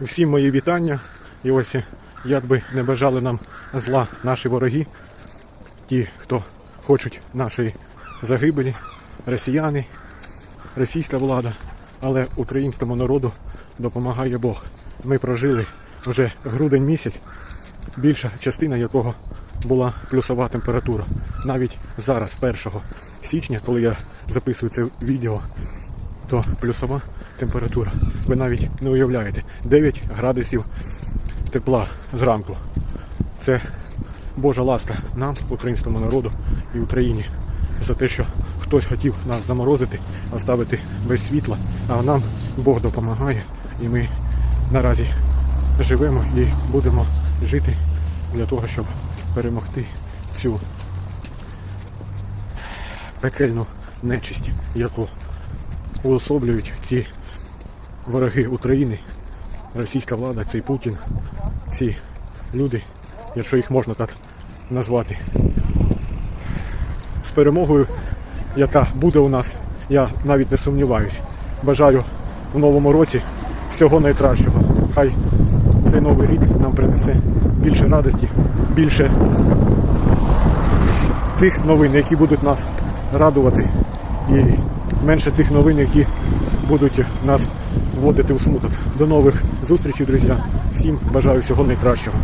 Всім мої вітання. І ось як би не бажали нам зла наші вороги, ті, хто хочуть нашої загибелі, росіяни, російська влада, але українському народу допомагає Бог. Ми прожили вже грудень місяць, більша частина якого була плюсова температура. Навіть зараз, 1 січня, коли я записую це відео, то плюсова температура. Ви навіть не уявляєте. 9 градусів тепла зранку. Це Божа ласка нам, українському народу і Україні, за те, що хтось хотів нас заморозити, оставити без світла, а нам Бог допомагає, і ми наразі живемо і будемо жити для того, щоб перемогти цю пекельну нечисть, яку уособлюють ці вороги України, російська влада, цей Путін, ці люди, якщо їх можна так назвати. З перемогою, яка буде у нас, я навіть не сумніваюсь. Бажаю в новому році всього найкращого. Хай цей новий рік нам принесе більше радості, більше тих новин, які будуть нас радувати, і менше тих новин, які будуть нас вводити у смуток. До нових зустрічей, друзі. Всім бажаю всього найкращого.